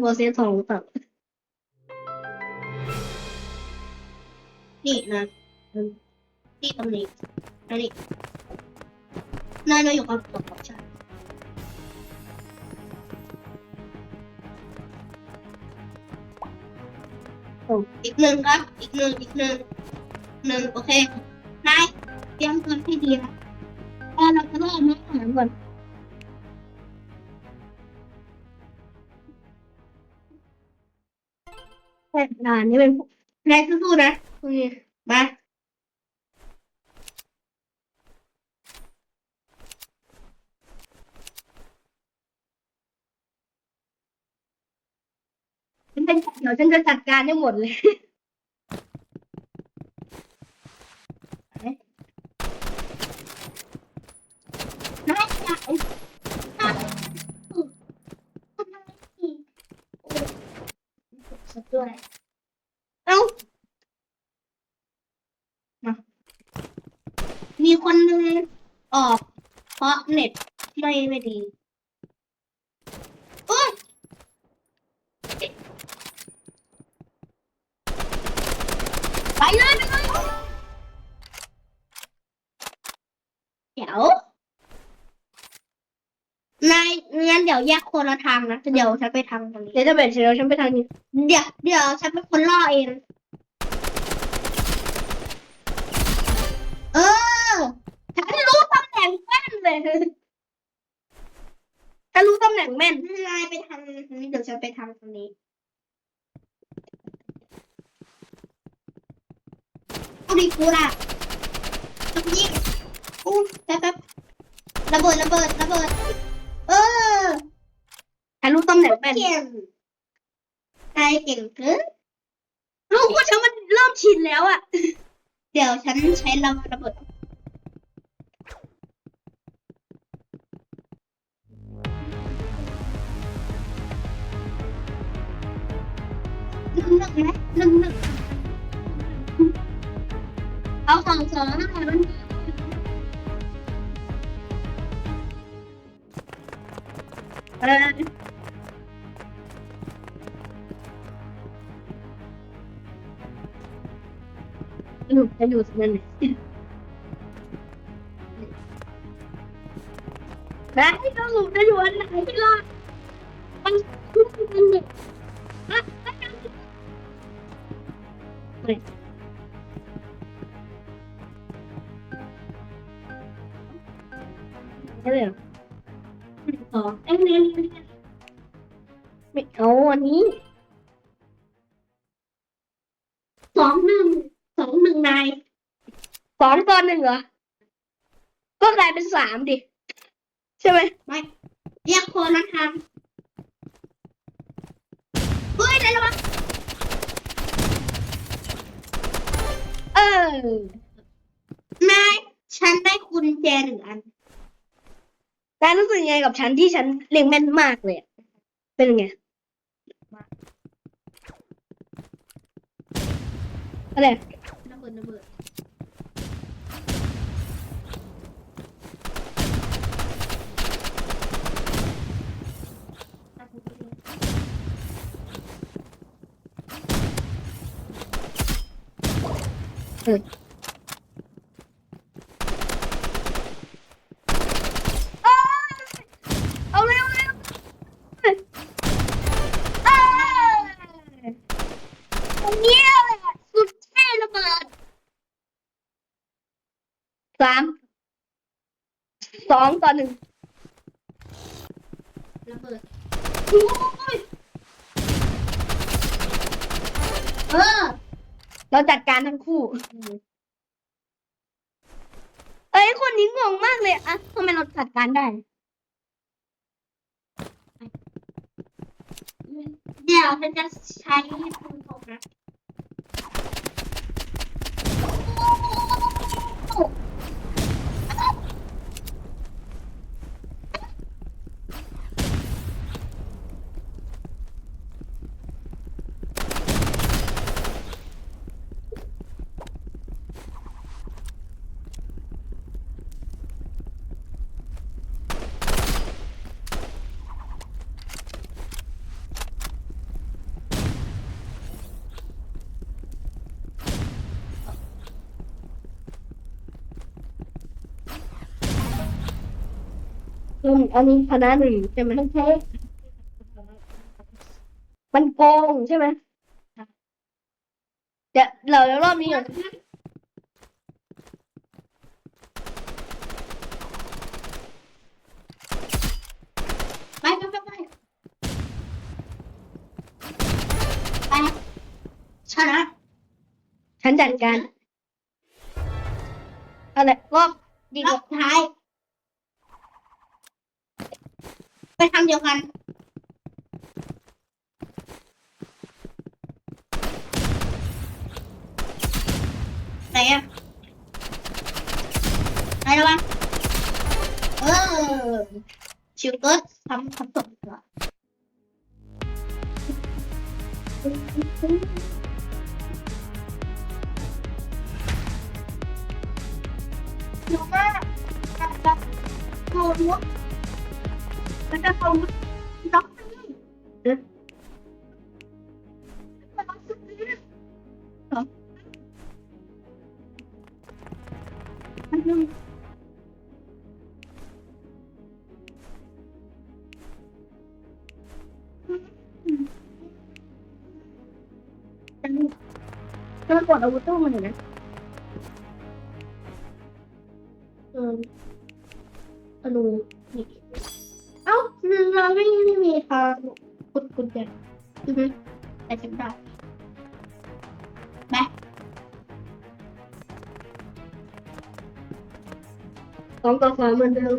โปรเซสของหรือเปล่านี่นะนี่ตรงนี้อันนี้นายนายอยู่กับตัวของฉันอีกหนึ่งครับ อีกหนึ่งอีกหนึ่งหนึ่งโอเคนายเตรียมตัวให้ดีนะว่าเราจะรอดไหมถามก่อน ค่ด่านนี้เป็นนายสู้ๆนะโอเคมาฉันเป็นเดี๋ยวฉันจะจัดการให้หมดเลยนายจ่ายสัก ด้วย เอ้า มา มีคนนึงออก เพราะเน็ตไม่ไม่ดีโอ้ยไปเลยไปเลยเดี๋ยวนายงั้นเดี๋ ยวแยกคนละทางนะเดี๋ยวฉันไปทางตรงนี้เดี๋ยวจะเป็นเดี๋ยวฉันไปทางนี้ เดี๋ยวเดี๋ยวฉันเป็นคนล่อเอง เออฉันรู้ตำแหน่งแม่นเลยฉันรู้ตำแหน่งแม่นนายไปทางนี้เดี๋ยวฉันไปทางตรงนี้เอาดีกูล่ะตรงนี้อู้แป๊บแป๊บระเบิดระเบิดระเบิดเออ ฉันรู้ตำแหน่งแม่นเก่งนายเก่งเกินลูกว่าฉันมันเริ่มชินแล้วอะเดี๋ยวฉันใช้ระระเบิดหนึ่งหนึ่งไหมหนึ่งหนึ่งเอาสองสองนะคะมันเออ สรุปจะอยู่ตรงนั้นไหนได้สรุปจะอยู่อันไหนล่ะมันขึ้นเป็นเด็กอะอะอะใช่เลยเหรอ๋อเอ้ยเนเรียนเรียนไม่เอาอันนี้สองหนึ่ง สองหนึ่งนายสองตอนหนึ่งเหรอ ก็กลายเป็นสามดิ ใช่ไหมไม่เรียกคนละทางเฮ้ยได้แล้ววะเออนายฉันได้กุญแจหนึ่งอันนายรู้สึกยังไงกับฉันที่ฉันเล็งแม่นมากเลยอะเป็นยังไงอะไรระเบิดระเบิด เออเอาเร็วเร็วเอ้ยตรงเนี้ยแหละสุดเท่ระเบิดสามสองต่อหนึ่งระเบิดโอ้ยเออ เราจัดการทั้งคู่ เอ้ยคนนี้งงมากเลยอะทำไมเราจัดการได้ เดี๋ยวฉันจะใช้ให้คุณชมนะ อืมอันนี้คณะหนึ่งใช่ไหมมันเทคมันโกงใช่ไหมเดี๋ยวเรารอบนี้ก่อนไปไปไปไปไปชนะฉันจัดการอะไรรอบดีรอบท้าทำเดีย วกันไหนอะไหนแล้ววะเออชิ มันจะเอาด็อกนี่เอ๊ะมันต้องสุดเลยนะเหรอมันยังจะมีจะมากดอาวุธตู้มันอยู่นะเออธนูนี่เอ้า เราไม่ไม่มีทางกุดกุดเด็ดอือฮึแต่จำได้แม่สองต่อสามเหมือนเดิม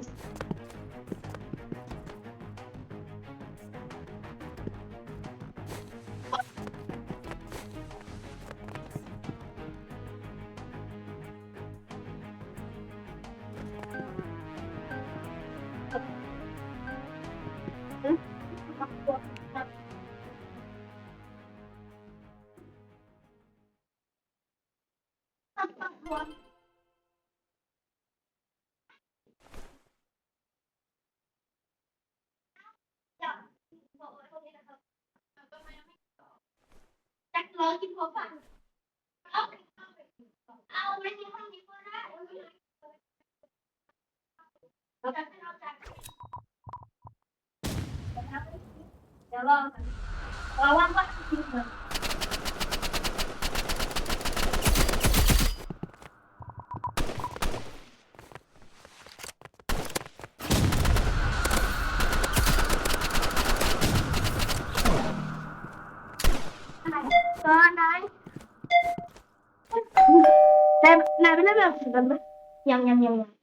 รอกินหัวฝันเอาเอาไว้ในห้องนี้ก็ได้เดี๋ยวรอเราว่างก็กินเลย ก็นาย นายนาย